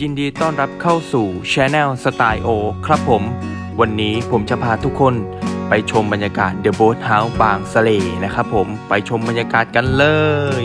ยินดีต้อนรับเข้าสู่ช anel สไตล์โอครับผม วันนี้ผมจะพาทุกคนไปชมบรรยากาศ The Boat House บางสะเลนะครับผมไปชมบรรยากาศกันเลย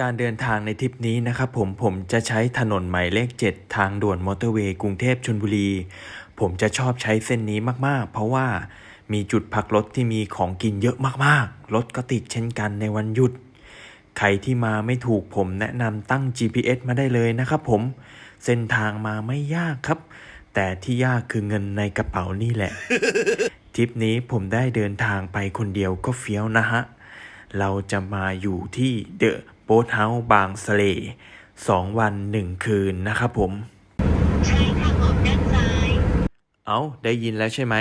การเดินทางในทริปนี้นะครับผมผมจะใช้ถนนหมายเลข 7 ทางด่วนมอเตอร์เวย์กรุงเทพชลบุรี ผมจะชอบใช้เส้นนี้มากๆ เพราะว่ามีจุดพักรถที่มีของกินเยอะมากๆ รถก็ติดเช่นกันในวันหยุด ใครที่มาไม่ถูกผมแนะนำตั้ง GPS มาได้เลยนะครับผม เส้นทางมาไม่ยากครับ แต่ที่ยากคือเงินในกระเป๋านี่แหละ ทริปนี้ผมได้เดินทางไปคนเดียวก็เฟี้ยวนะฮะ เราจะมาอยู่ที่เดอะโบ๊ทเฮาส์บางสะเลสองวันหนึ่งคืนนะครับผม ใช้ทางออกด้านซ้าย เอาได้ยินแล้วใช่ไหม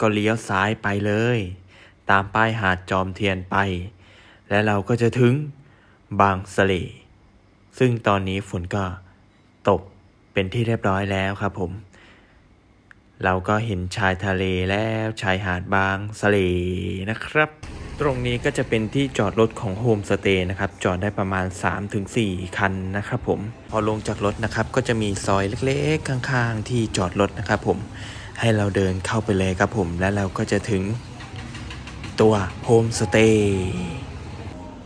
ก็เลี้ยวซ้ายไปเลย ตามป้ายหาดจอมเทียนไป และเราก็จะถึงบางสะเล ซึ่งตอนนี้ฝนก็ตกเป็นที่เรียบร้อยแล้วครับผม เราก็เห็นชายทะเลแล้วชายหาดบางสะเลนะครับ ตรงนี้ก็จะเป็นที่จอดรถของโฮมสเตย์นะครับ จอดได้ประมาณ 3-4 คันนะครับผม พอลงจากรถนะครับ ก็จะมีซอยเล็กๆ ข้างๆ ที่จอดรถนะครับผม ให้เราเดินเข้าไปเลยครับผม แล้วเราก็จะถึงตัวโฮมสเตย์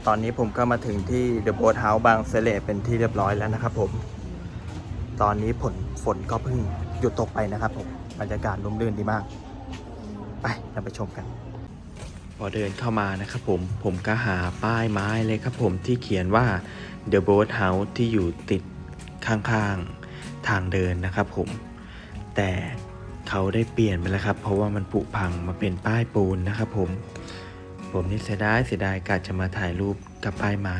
ตอนนี้ผมก็มาถึงที่ The Boat House บางเสลเป็นที่เรียบร้อยแล้วนะครับผม ตอนนี้ผลฝนก็เพิ่งหยุดตกไปนะครับผม บรรยากาศร่มรื่นดีมาก ไปเราไปชมกัน พอเดินเข้ามานะครับผม ผมก็หาป้ายไม้เลยครับผมที่เขียนว่า The Boat House ที่อยู่ติดข้างๆทางเดินนะครับผม แต่เขาได้เปลี่ยนไปแล้วครับ เพราะว่ามันผุพังมาเป็นป้ายปูนนะครับผม ผมนี่เสียดายเสียดายกะจะมาถ่ายรูปกับป้ายไม้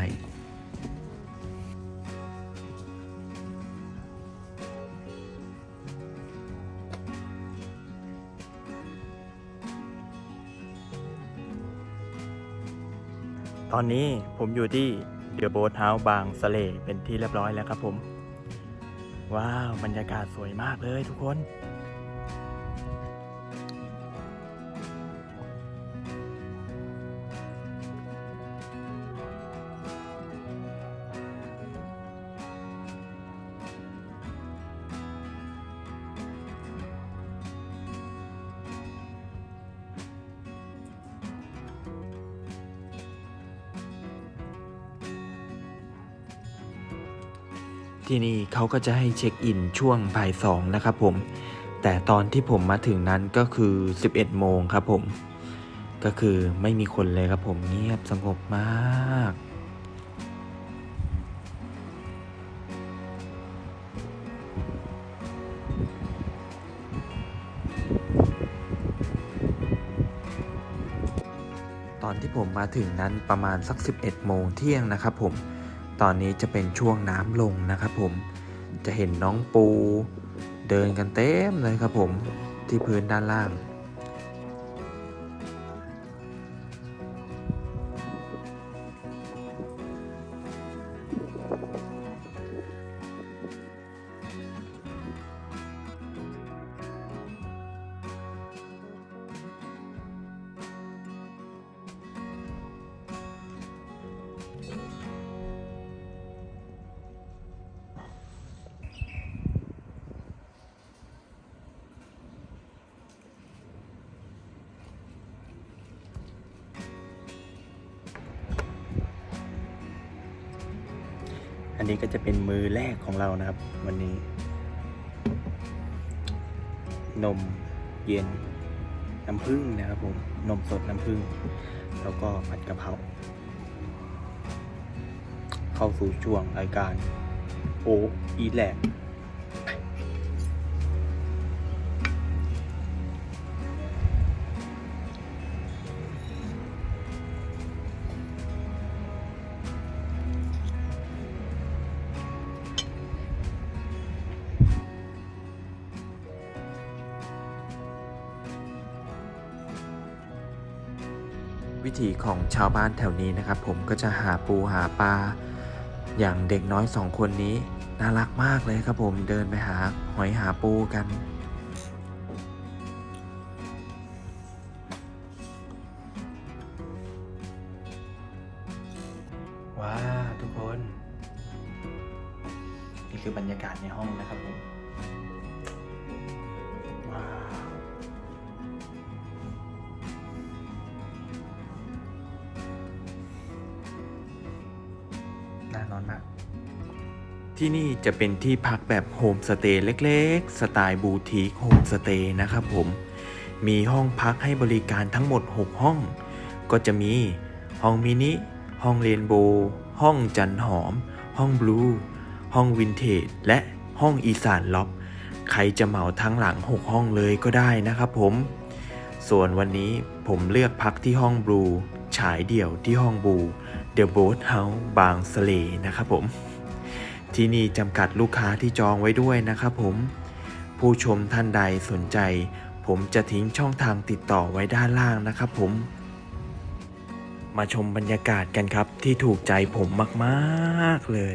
ตอนนี้ผมอยู่ที่เดอะโบสเฮาส์บางสะเลเป็นที่เรียบร้อยแล้วครับผม ว้าว บรรยากาศสวยมากเลยทุกคน ที่นี่เขาก็จะให้เช็คอินช่วงบ่ายสองนะครับผม แต่ตอนที่ผมมาถึงนั้นก็คือ 11 โมงครับผม ก็คือไม่มีคนเลยครับผมเงียบสงบมากตอนที่ผมมาถึงนั้นประมาณสัก 11 โมงเที่ยงนะครับผม ตอนนี้จะเป็นช่วงน้ำลงนะครับผมจะเห็นน้องปู เดินกันเต็มเลยครับผมที่พื้นด้านล่าง อันนี้ก็จะเป็นมือแรกของเรานะครับ วันนี้ นมเย็นน้ำผึ้งนะครับผมนมสดน้ำผึ้งแล้วก็ผัดกะเพราเข้าสู่ช่วงรายการโออีแลก วิถีของชาวบ้านแถวนี้นะครับ ผมก็จะหาปูหาปลาอย่างเด็กน้อยสองคนนี้น่ารักมากเลยครับผมเดินไปหาหอยหาปูกันว้าทุกคน นี่คือบรรยากาศในห้องนะครับผม ที่นี่จะเป็นที่พักแบบโฮมสเตย์เล็กๆ สไตล์บูติกโฮมสเตย์นะครับผม มีห้องพักให้บริการทั้งหมด 6 ห้อง ก็จะมีห้องมินิ ห้องเรนโบว์ห้องจันหอม ห้องบลู ห้องวินเทจ และห้องอีสานล็อบใครจะเหมาทั้งหลัง 6 ห้องเลยก็ได้นะครับผม ส่วนวันนี้ผมเลือกพักที่ห้องบลู ฉายเดี่ยวที่ห้องบู The Boat House บางสะเลนะครับผม ที่นี่จำกัดลูกค้าที่จองไว้ด้วยนะครับผม ผู้ชมท่านใดสนใจ ผมจะทิ้งช่องทางติดต่อไว้ด้านล่างนะครับผม มาชมบรรยากาศกันครับที่ถูกใจผมมาก ๆ เลย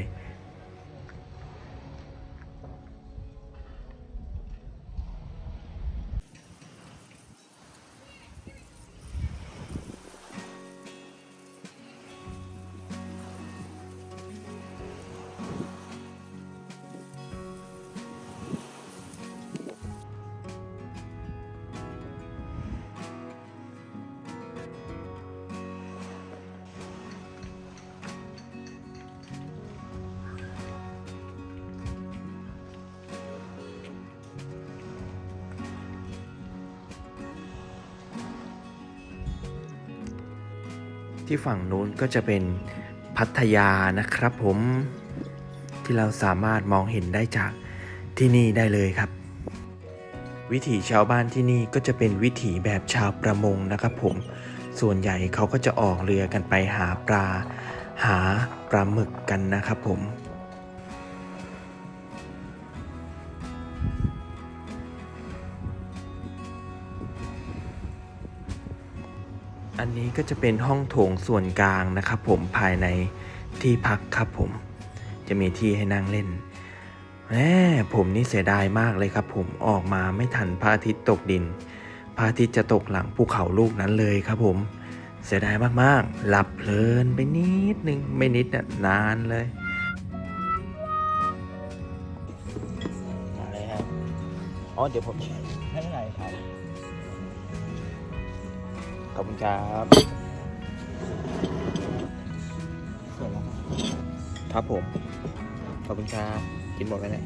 ที่ฝั่งนู้นก็จะเป็นพัทยานะครับผมที่เราสามารถมองเห็นได้จากที่นี่ได้เลยครับ วิถีชาวบ้านที่นี่ก็จะเป็นวิถีแบบชาวประมงนะครับผมส่วนใหญ่เขาก็จะออกเรือกันไปหาปลา หาปลาหมึกกันนะครับผม นี้ก็จะเป็นห้องโถงส่วนกลางนะครับผมภายในที่พักครับผม จะมีที่ให้นั่งเล่นแหมผมนี่เสียดายมากเลยครับ ผมออกมาไม่ทันพระอาทิตย์ตกดินพระอาทิตย์จะตกหลังภูเขาลูกนั้นเลยครับผม เสียดายมากๆ หลับเพลินไปนิดนึงไม่นิดน่ะนานเลยมาเลยครับอ๋อเดี๋ยวผม ขอบคุณครับสวยแล้วครับผม ขอบคุณครับ กินหมดแล้วแหละ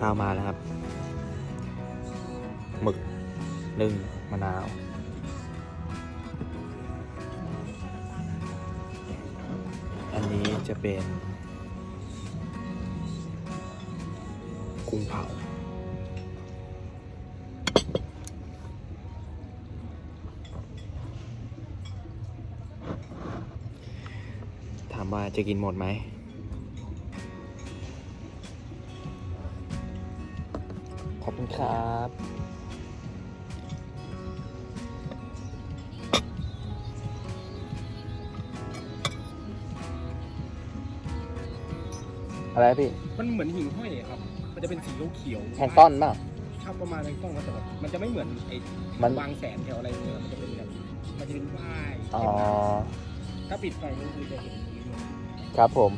ข้าวมาแล้วครับหมึกนึ่งมะนาว อันนี้จะเป็นกุ้งเผา ถามว่าจะกินหมดไหม ขอบคุณครับ อะไรพี่มันเหมือนหิ่งห้อยอะครับ มันจะเป็นสีเขียวๆแพลงก์ต้นเปล่าครับประมาณแพลงก์ต้นก็แต่แบบมันจะไม่เหมือนไอ้มันบางแสนแถวอะไรเนี่ยมันจะเป็นแบบมันจะเป็นว่ายอ๋อ ถ้าปิดไฟนี่คือจะเห็นอย่างนี้เลยครับผม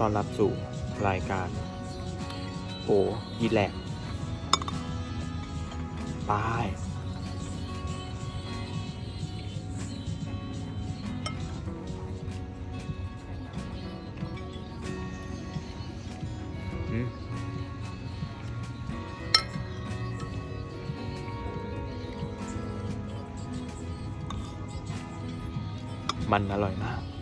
ต้อนรับสู่รายการ โอยีแลกปอืมมันอร่อยมาก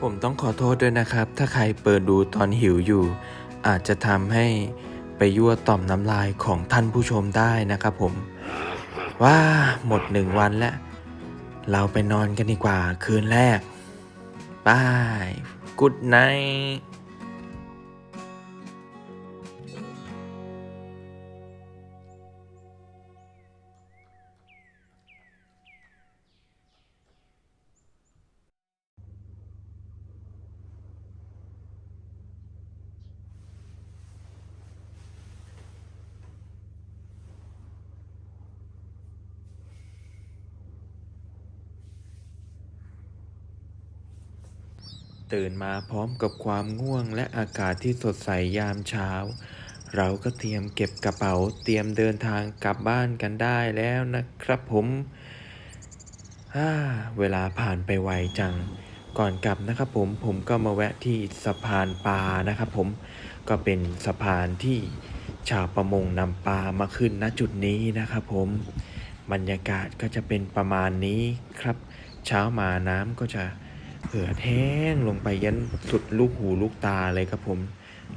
ผมต้องขอโทษด้วยนะครับ ถ้าใครเปิดดูตอนหิวอยู่ อาจจะทำให้ไปยั่วต่อมน้ำลายของท่านผู้ชมได้นะครับผม ว่าหมดหนึ่งวันแล้ว เราไปนอนกันดีกว่าคืนแรกบาย กุดไน ตื่นมาพร้อมกับความง่วงและอากาศที่สดใสยามเช้า เราก็เตรียมเก็บกระเป๋าเตรียมเดินทางกลับบ้านกันได้แล้วนะครับผมฮ่าเวลาผ่านไปไวจัง ก่อนกลับนะครับผมผมก็มาแวะที่สะพานปลานะครับผมก็เป็นสะพานที่ชาวประมงนำปลามาขึ้นณจุดนี้นะครับผมบรรยากาศก็จะเป็นประมาณนี้ครับ เช้ามาน้ำก็จะ เหือแห้งลงไปยันสุดลูกหูลูกตาเลยครับผม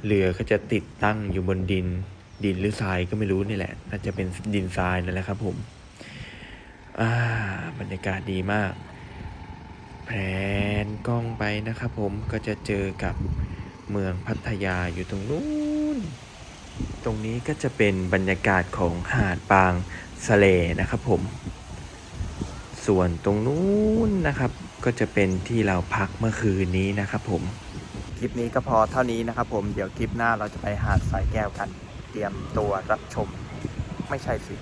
เรือก็จะติดตั้งอยู่บนดิน ดินหรือทรายก็ไม่รู้นี่แหละ น่าจะเป็นดินทรายนั่นแหละครับผมอ่าบรรยากาศดีมาก แผนกล้องไปนะครับผมก็จะเจอกับเมืองพัทยาอยู่ตรงนู้น ตรงนี้ก็จะเป็นบรรยากาศของหาดบางสะเลนะครับผม ส่วนตรงนู้นนะครับ ก็จะเป็นที่เราพักเมื่อคืนนี้นะครับผม คลิปนี้ก็พอเท่านี้นะครับผมเดี๋ยวคลิปหน้าเราจะไปหาดสายแก้วกัน เตรียมตัวรับชม ไม่ใช่สิ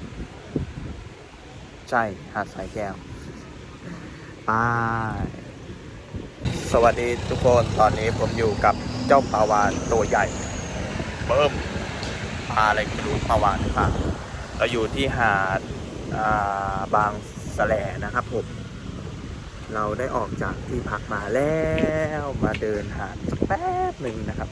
ใช่หาดสายแก้วไปสวัสดีทุกคนตอนนี้ผมอยู่กับเจ้าปลาวานตัวใหญ่ เบิ่มปลาอะไรไม่รู้ปลาวานหรือเปล่าเราอยู่ที่หาดาบางสะแลนะครับผม เราได้ออกจากที่พักมาแล้ว มาเดินหาดสักแป๊บหนึ่งนะครับ